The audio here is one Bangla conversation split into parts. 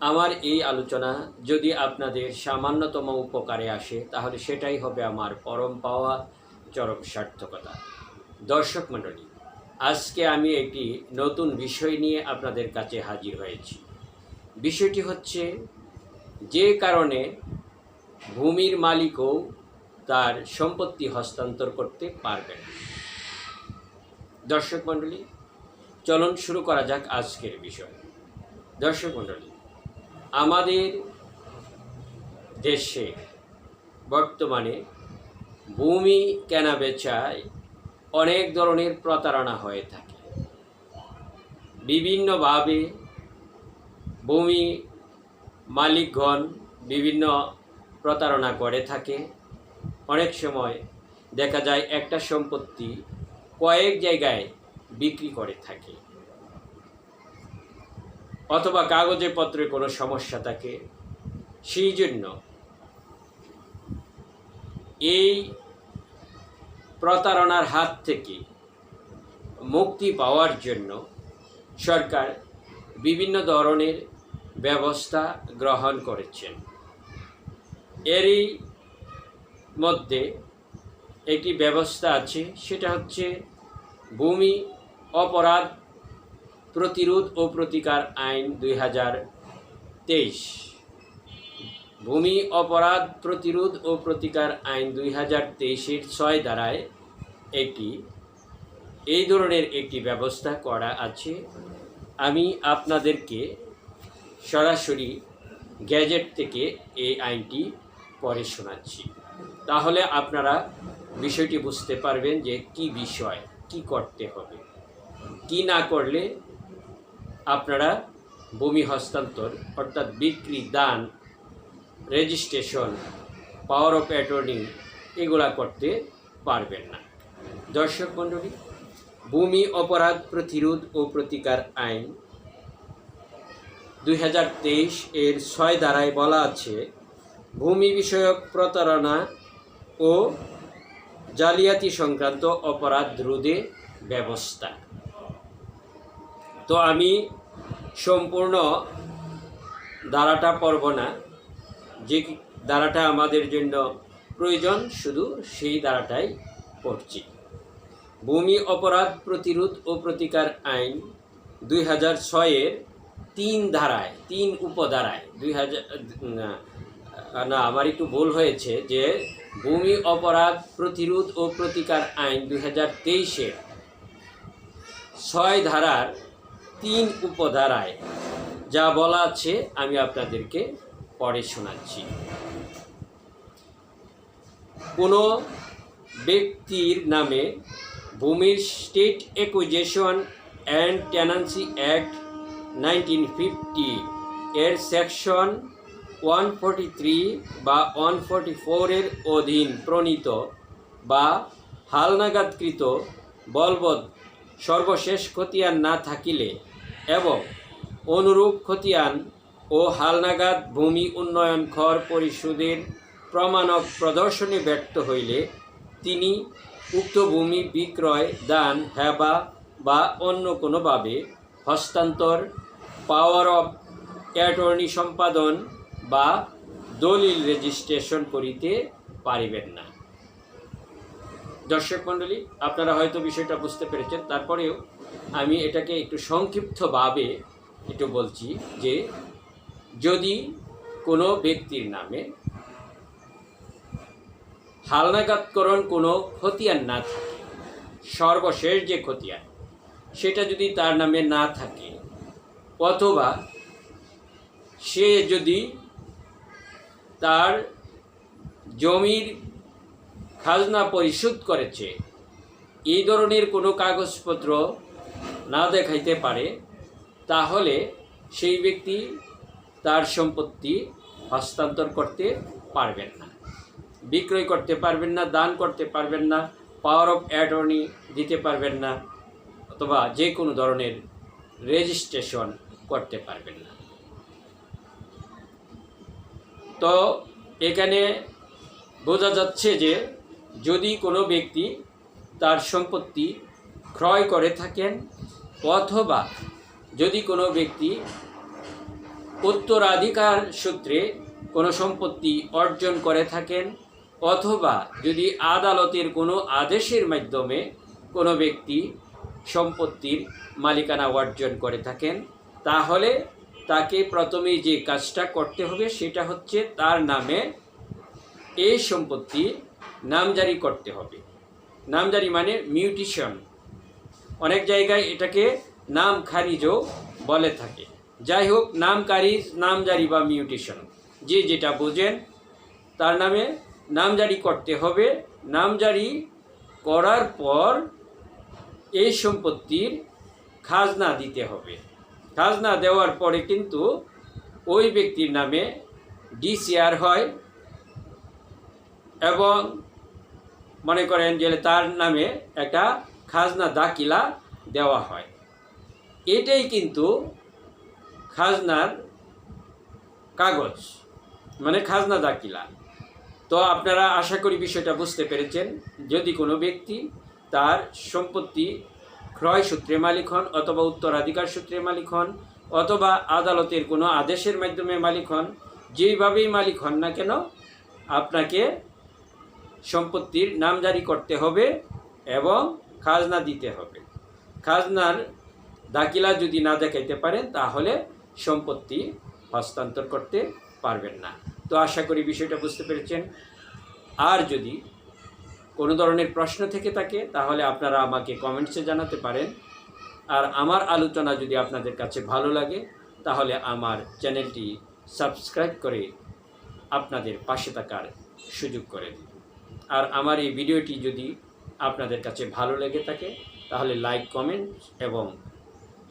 আমার এই আলোচনা যদি আপনাদের সামান্যতম উপকারে আসে, তাহলে সেটাই হবে আমার পরম পাওয়া, চরম সার্থকতা। দর্শক মণ্ডলী, আজকে আমি একটি নতুন বিষয় নিয়ে আপনাদের কাছে হাজির হয়েছি। বিষয়টি হচ্ছে, যে কারণে ভূমির মালিকও তার সম্পত্তি হস্তান্তর করতে পারবেন। দর্শক মণ্ডলী, চলন শুরু করা যাক আজকের বিষয়। দর্শক মণ্ডলী আমাদের দেশে বর্তমানে ভূমি কেনা বেচায় অনেক ধরনের প্রতারণা হয়ে থাকে। বিভিন্নভাবে ভূমি মালিকগণ বিভিন্ন প্রতারণা করে থাকে। অনেক সময় দেখা যায় একটা সম্পত্তি কয়েক জায়গায় বিক্রি করে থাকে। অথবা কাগজে পত্রে কোনো সমস্যা থাকে, সেই জন্য এই প্রতারণার হাত থেকে মুক্তি পাওয়ার জন্য সরকার বিভিন্ন ধরনের ব্যবস্থা গ্রহণ করেছেন। এরই মধ্যে একটি ব্যবস্থা আছে, সেটা হচ্ছে ভূমি অপরাধ প্রতিরোধ ও প্রতিকার আইন দুই হাজার তেইশ। ভূমি অপরাধ প্রতিরোধ ও প্রতিকার আইন দুই হাজার তেইশের ছয় ধারায় একটি। এই ধরনের একটি ব্যবস্থা করা আছে। আমি আপনাদেরকে সরাসরি গ্যাজেট থেকে এই আইনটি পড়ে শোনাচ্ছি। তাহলে আপনারা বিষয়টি বুঝতে পারবেন যে কি বিষয়, কি করতে হবে, কি না করলে আপনারা ভূমি হস্তান্তর, অর্থাৎ বিক্রি, দান রেজিস্ট্রেশন পাওয়ার অফ অ্যাটর্নি এগুলা করতে পারবেন না। দর্শক মণ্ডলী, ভূমি অপরাধ প্রতিরোধ ও প্রতিকার আইন দুই হাজার তেইশ এর ছয় ধারায় বলা আছে, ভূমি বিষয়ক প্রতারণা ও জালিয়াতি সংক্রান্ত অপরাধ রোধে ব্যবস্থা। তো আমি সম্পূর্ণ ধারাটা পড়ব না। যে ধারাটা আমাদের জন্য প্রয়োজন, শুধু সেই ধারাটাই পড়ছি। ভূমি অপরাধ প্রতিরোধ ও প্রতিকার আইন দুই হাজার ছয়ের তিন ধারায়, তিন উপধারায়, দুই হাজার, না আমার একটু ভুল হয়েছে যে ভূমি অপরাধ প্রতিরোধ ও প্রতিকার আইন দুই হাজার তেইশের ছয় ধারার তিন উপধারায়। যা বলা আছে, আমি আপনাদেরকে পড়ে শোনাচ্ছি। কোনো ব্যক্তির নামে ভূমির state acquisition and tenancy act nineteen fifty এর সেকশন ওয়ান ফোরটি থ্রি বা ওয়ান ফোরটি ফোরের অধীন প্রণীত বা হালনাগাদকৃত বলবৎ সর্বশেষ খতিয়ান না থাকিলে এবং অনুরূপ খতিয়ান ও হালনাগাদ ভূমি উন্নয়ন খর পরিশোধের প্রমাণক প্রদর্শনে ব্যর্থ হইলে তিনি উক্ত ভূমি বিক্রয়, দান, হেবা বা অন্য কোনোভাবে হস্তান্তর পাওয়ার অফ অ্যাটর্নি সম্পাদন বা দলিল রেজিস্ট্রেশন করিতে পারিবেন না। দর্শক মণ্ডলী, আপনারা হয়তো বিষয়টা বুঝতে পেরেছেন। তারপরেও আমি এটাকে একটু সংক্ষিপ্তভাবে একটু বলছি যে, যদি কোনো ব্যক্তির নামে হালনাগাদকরণ কোনো খতিয়ান না থাকে, সর্বশেষ যে খতিয়ান, সেটা যদি তার নামে না থাকে, অথবা সে যদি তার জমির খাজনা পরিশোধ করেছে। এই ধরনের কোনো কাগজপত্র না দেখাইতে পারে, তাহলে সেই ব্যক্তি তার সম্পত্তি হস্তান্তর করতে পারবেন না। বিক্রয় করতে পারবেন না, দান করতে পারবেন না পাওয়ার অফ অ্যাটর্নি দিতে পারবেন না, অথবা যে কোনো ধরনের রেজিস্ট্রেশন করতে পারবেন না। তো এখানে বোঝা যাচ্ছে যে যদি কোনো ব্যক্তি তার সম্পত্তি ক্রয় করে থাকেন, অথবা যদি কোনো ব্যক্তি উত্তরাধিকার সূত্রে কোনো সম্পত্তি অর্জন করে থাকেন, অথবা যদি আদালতের কোনো আদেশের মাধ্যমে কোনো ব্যক্তি সম্পত্তির মালিকানা অর্জন করে থাকেন, তাহলে তাকে প্রথমেই যে কাজটা করতে হবে সেটা হচ্ছে তার নামে এই সম্পত্তি নামজারি করতে হবে। নামজারি মানে মিউটিশন। অনেক জায়গায় এটাকে নাম খারিজও বলে থাকে। যাই হোক নাম খারিজ নামজারি বা মিউটেশন, যে যেটা বোঝেন, তার নামে নামজারি করতে হবে। নামজারি করার পর এই সম্পত্তির খাজনা দিতে হবে। খাজনা দেওয়ার পরে কিন্তু ওই ব্যক্তির নামে ডিসিআর হয়। এবং মনে করেন যে তার নামে একটা খাজনা দাখিলা দেওয়া হয়। এটাই কিন্তু খাজনার কাগজ মানে খাজনা দাখিলা। তো আপনারা আশা করি বিষয়টা বুঝতে পেরেছেন। যদি কোনো ব্যক্তি তার সম্পত্তি ক্রয় সূত্রে মালিক হন অথবা উত্তরাধিকার সূত্রে মালিক হন অথবা আদালতের কোনো আদেশের মাধ্যমে মালিক হন, যেইভাবেই মালিক হন না কেন, আপনাকে সম্পত্তির নামজারি করতে হবে এবং খাজনা দিতে হবে। খাজনার দাখিলা যদি না দেখাইতে পারেন, তাহলে সম্পত্তি হস্তান্তর করতে পারবেন না। তো আশা করি বিষয়টা বুঝতে পেরেছেন। আর যদি কোনো ধরনের প্রশ্ন থেকে থাকে, তাহলে আপনারা আমাকে কমেন্টসে জানাতে পারেন। আর আমার আলোচনা যদি আপনাদের কাছে ভালো লাগে, তাহলে আমার চ্যানেলটি সাবস্ক্রাইব করে আপনাদের পাশে থাকার সুযোগ করে দিন। আর আমার এই ভিডিওটি যদি আপনাদের কাছে ভালো লেগে থাকে, তাহলে লাইক কমেন্ট এবং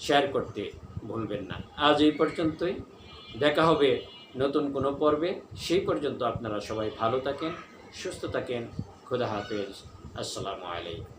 শেয়ার করতে ভুলবেন না। আজ এই পর্যন্তই। দেখা হবে নতুন কোনো পর্বে। সেই পর্যন্ত আপনারা সবাই ভালো থাকেন, সুস্থ থাকেন। খুদা হাফেজ। আসসালামু আলাইকুম।